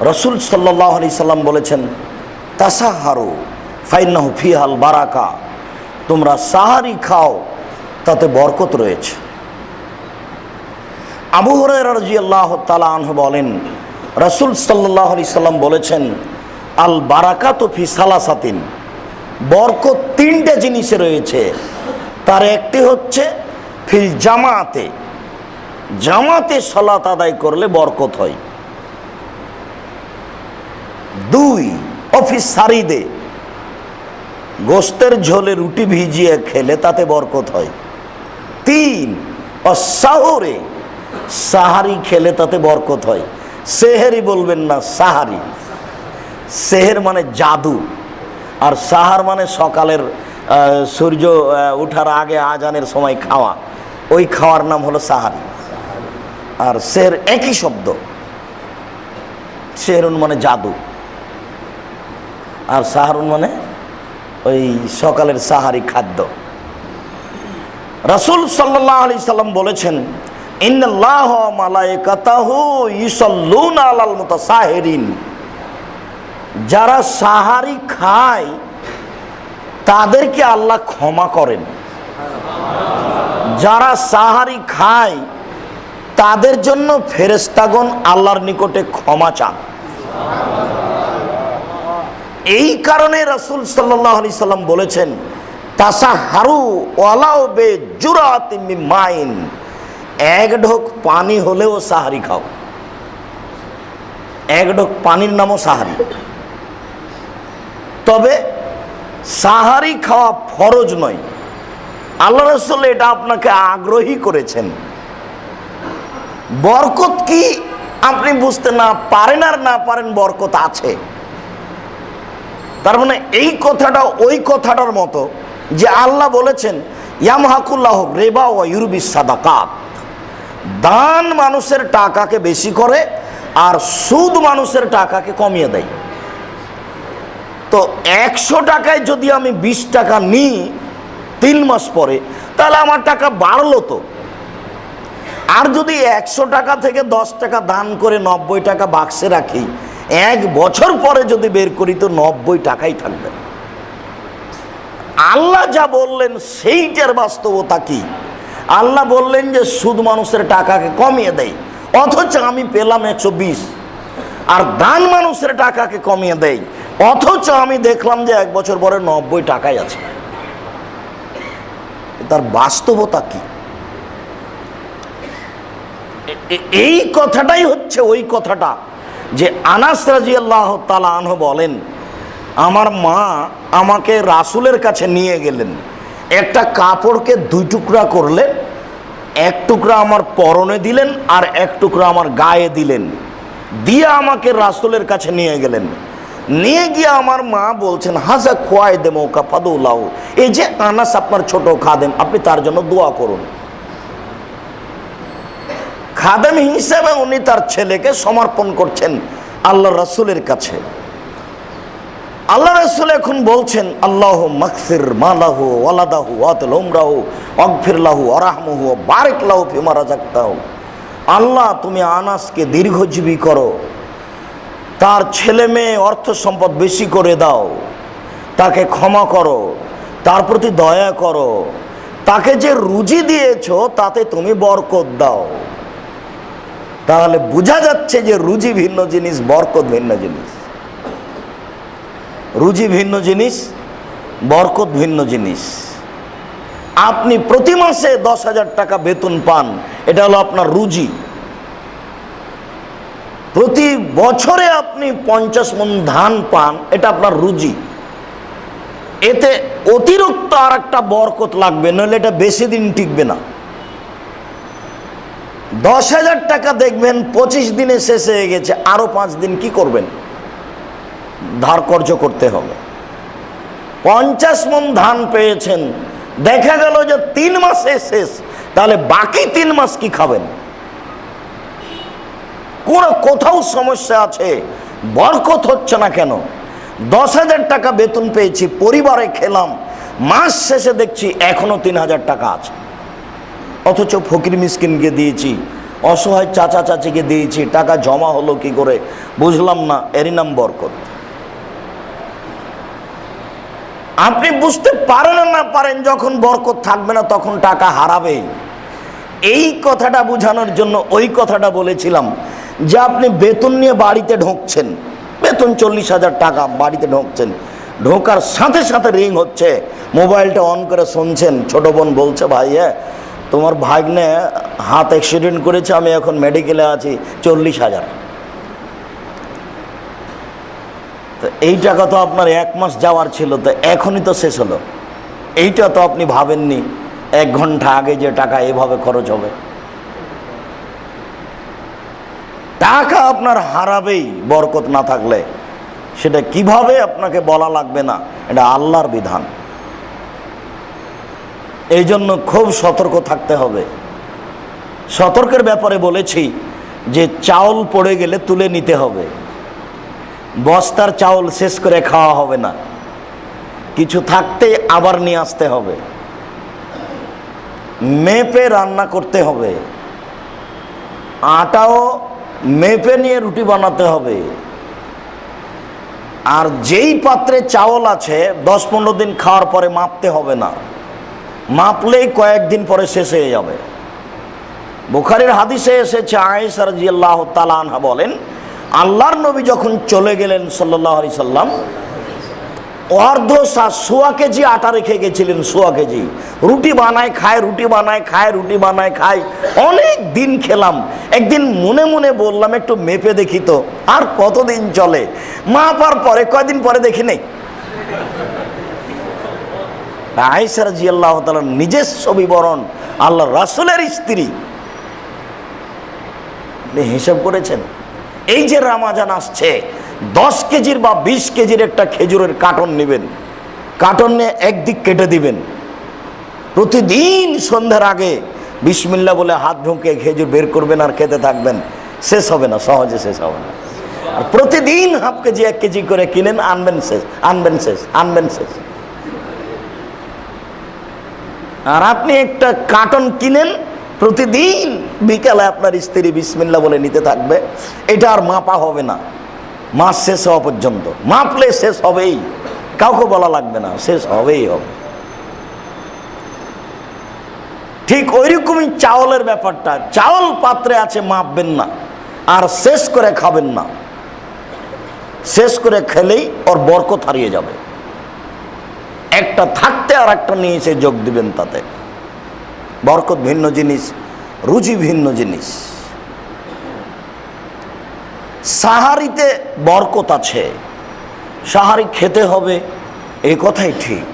রসুল সাল্লাহ আলি সাল্লাম বলেছেন, তাসাহারু ফাইনাহু ফিহাল বারাকা, তোমরা সাহারি খাও, তাতে বরকত রয়েছে। আবু রাদিয়াল্লাহু তাআলা আনহু বলেন, রসুল সাল্লাল্লাহু আলাইহি সাল্লাম বলেছেন, আল বারাকা তো ফি সালাসাতিন, বরকত তিনটে জিনিসে রয়েছে। তার একটি হচ্ছে, ফিল জামাতে। জামাতে সলাত আদায় করলে বরকত হয়। দুই অফিস সারিদে গোস্তের ঝোলে রুটি ভিজিয়ে খেলে তাতে বরকত হয়। তিন অসাহরে সাহারি খেলে তাতে বরকত হয়। সেহেরি বলবেন না সাহারি। সেহের মানে জাদু। আর সাহার মানে সকালের সূর্য ওঠার আগে আজানের সময় খাওয়া। ওই খাওয়ার নাম হলো সাহারি। আর সেহের একই শব্দ। সেহরুন মানে জাদু। আর সাহারুন মানে ওই সকালের সাহারি খাদ্য। রাসূল সাল্লাল্লাহু আলাইহি সাল্লাম বলেছেন, ইন্নাল্লাহ ওয়া মালাইকাতাহু ইউসাল্লুনা আলাল মুতাসাহিরিন। যারা সাহারি খায়, তাদেরকে আল্লাহ ক্ষমা করেন। যারা সাহারি খায়, তাদের জন্য ফেরেস্তাগণ আল্লাহর নিকটে ক্ষমা চান। এই কারণে রাসূল সাল্লাল্লাহু আলাইহি সাল্লাম বলেছেন তাসাহারু ওয়ালাও বে জুরাতিন মিন মাইন এক ঢোক পানি হলেও সাহারি খাও। এক ঢোক পানির নামও সাহারি। তবে সাহারি খাওয়া ফরজ নয়। আল্লাহ রসুল এটা আপনাকে আগ্রহী করেছেন। বরকত কি আপনি বুঝতে না পারেন আর না পারেন বরকত আছে। তার মানে এই কথাটা ওই কথাটার মতো যে আল্লাহ বলেছেন, ইয়ামহাকুল্লাহ রেবা ও ইউরবি সাদাকাত। দান মানুষের টাকাকে বেশি করে আর সুদ মানুষের টাকাকে কমিয়ে দেয়। তো একশো টাকায় যদি আমি বিশ টাকা নিই তিন মাস পরে, তাহলে আমার টাকা বাড়লো তো। আর যদি একশো টাকা থেকে দশ টাকা দান করে নব্বই টাকা বাক্সে রাখি এক বছর পরে যদি বের করি তো নব্বই টাকাই থাকবে। আল্লাহ যা বললেন সেইটার বাস্তবতা কি? আল্লাহ বললেন যে সুদ মানুষের টাকাকে কমিয়ে দেয়, অথচ আমি পেলাম একশো বিশ। আর দান মানুষের টাকাকে কমিয়ে দেয়, অথচ আমি দেখলাম যে এক বছর পরে নব্বই টাকাই আছে। তার বাস্তবতা কি? এই কথাটাই হচ্ছে ওই কথাটা। যে আনাস রাজি আল্লাহ আনহ বলেন, আমার মা আমাকে রাসুলের কাছে নিয়ে গেলেন। একটা কাপড়কে দুই টুকরা করলেন, এক টুকরা আমার পরনে দিলেন আর এক টুকরা আমার গায়ে দিলেন। দিয়ে আমাকে রাসুলের কাছে নিয়ে গেলেন। নিয়ে গিয়ে আমার মা বলছেন, হাজা খোয়াই দেমো কা ফাদুল্লাহ এই যে আনাস আপনার ছোট খাদেম, আপনি তার জন্য দোয়া করুন। খাদেম হিসেবে উনি তার ছেলেকে সমর্পণ করছেন আল্লাহ রসুলের কাছে। আল্লাহ রসুল এখন বলছেন, আল্লাহ মকসির মালাহু ওয়ালাদাহু আতল উমরাহু অগফিরলাহু বারেক লাহু ফিমা রাজাক্তাহু। আল্লাহ তুমি আনাসকে দীর্ঘজীবী করো। তার ছেলে মেয়ে অর্থ সম্পদ বেশি করে দাও। তাকে ক্ষমা করো। তার প্রতি দয়া করো। তাকে যে রুজি দিয়েছ তাতে তুমি বরকত দাও। তাহলে বোঝা যাচ্ছে যে রুজি ভিন্ন জিনিস, বরকত ভিন্ন জিনিস। রুজি ভিন্ন জিনিস, বরকত ভিন্ন জিনিস। আপনি প্রতি মাসে দশ হাজার টাকা বেতন পান, এটা হলো আপনার রুজি। প্রতি বছরে আপনি পঞ্চাশ মন ধান পান, এটা আপনার রুজি। এতে অতিরিক্ত আর একটা বরকত লাগবে নইলে এটা বেশি দিন টিকবে না। দশ হাজার টাকা দেখবেন, পঁচিশ দিনে শেষ হয়ে গেছে, আরও পাঁচ দিন কি করবেন? ধার কর্য করতে হবে। পঞ্চাশ মন ধান পেয়েছেন, দেখা গেল যে তিন মাসে শেষ, তাহলে বাকি তিন মাস কি খাবেন? কোন কোথাও সমস্যা আছে? বরকত হচ্ছে না কেন? দশ হাজার টাকা বেতন পেয়েছি, পরিবারে খেলাম, মাস শেষে দেখছি এখনও তিন হাজার টাকা আছে। অথচ ফকির মিসকিনকে দিয়েছি, অসহায় চাচা চাচিকে দিয়েছি, টাকা জমা হলো কি করে? বুঝলাম না, এরই নাম বরকত। আপনি বুঝতে পারেন না পারেন, যখন বরকত থাকবে না তখন টাকা হারাবেই এই কথাটা বোঝানোর জন্য ওই কথাটা বলেছিলাম যে আপনি বেতন নিয়ে বাড়িতে ঢুকছেন। বেতন চল্লিশ হাজার টাকা বাড়িতে ঢুকছেন। ঢোকার সাথে সাথে রিং হচ্ছে। মোবাইলটা অন করে শুনছেন। ছোট বোন বলছে, ভাই হ্যাঁ তোমার ভাগ্নে হাত অ্যাক্সিডেন্ট করেছে, আমি এখন মেডিকেলে আছি, চল্লিশ হাজার। তো এই টাকা তো আপনার এক মাস যাওয়ার ছিল, তো এখনই তো শেষ হলো। এইটা তো আপনি ভাবেননি, এক ঘণ্টা আগে যে টাকা এভাবে খরচ হবে। টাকা আপনার হারাবেই, বরকত না থাকলে। সেটা কীভাবে আপনাকে বলা লাগবে না, এটা আল্লাহর বিধান। এই জন্য খুব সতর্ক থাকতে হবে। সতর্কের ব্যাপারে বলেছি যে চাউল পড়ে গেলে তুলে নিতে হবে। বস্তার চাউল শেষ করে খাওয়া হবে না। কিছু থাকতে আবার নিয়ে আসতে হবে। মেপে রান্না করতে হবে। আটাও মেপে নিয়ে রুটি বানাতে হবে। আর যেই পাত্রে চাউল আছে, দশ পনেরো দিন খাওয়ার পরে মাপতে হবে না। মাপলেই কয়েকদিন পরে শেষ হয়ে যাবে। বুখারির হাদিসে এসেছে আয়েসার জিয়াল্লাহ তালানহা বলেন, আল্লাহর নবী যখন চলে গেলেন সাল্লাহ আলি সাল্লাম, অর্ধ সা সোয়া কেজি আটা রেখে গেছিলেন সোয়া কেজি। রুটি বানায় খায়, রুটি বানায় খায়, রুটি বানায় খায়। অনেক দিন খেলাম। একদিন মনে মনে বললাম, একটু মেপে দেখি তো, আর কতদিন চলে? মাপার পরে, কয়দিন পরে দেখি নেই। আয়সার জি আল্লাহ তালার নিজস্ব বিবরণ আল্লাহ রাসুলের স্ত্রী। হিসাব করেছেন? এই যে রামাজান আসছে, দশ কেজির বা বিশ কেজির একটা খেজুরের কার্টন নেবেন। কার্টন নিয়ে একদিক কেটে দিবেন। প্রতিদিন সন্ধ্যার আগে বিসমিল্লা বলে হাত ঢুকে খেজুর বের করবেন আর খেতে থাকবেন। শেষ হবে না, সহজে শেষ হবে না। আর প্রতিদিন হাফ কেজি, এক কেজি করে কিনেন, আনবেন শেষ আনবেন শেষ আনবেন শেষ। আর আপনি একটা কার্টন কিনেন, প্রতিদিন বিকালে আপনার স্ত্রী বিসমিল্লা বলে নিতে থাকবে। এটা আর মাপা হবে না। মাস শেষ হওয়া পর্যন্ত। মাপলে শেষ হবেই। কাউকে বলা লাগবে না, শেষ হবেই হবে। ঠিক ওইরকমই চাউলের ব্যাপারটা। চাউল পাত্রে আছে, মাপবেন না। আর শেষ করে খাবেন না। শেষ করে খেলেই ওর বরকত হারিয়ে যাবে। একটা থাকতে আর একটা নিয়ে এসে যোগ দিবেন তাতে। বরকত ভিন্ন জিনিস রুচি ভিন্ন জিনিস। সাহারিতে বরকত আছে, সাহারি খেতে হবে, এ কথাই ঠিক।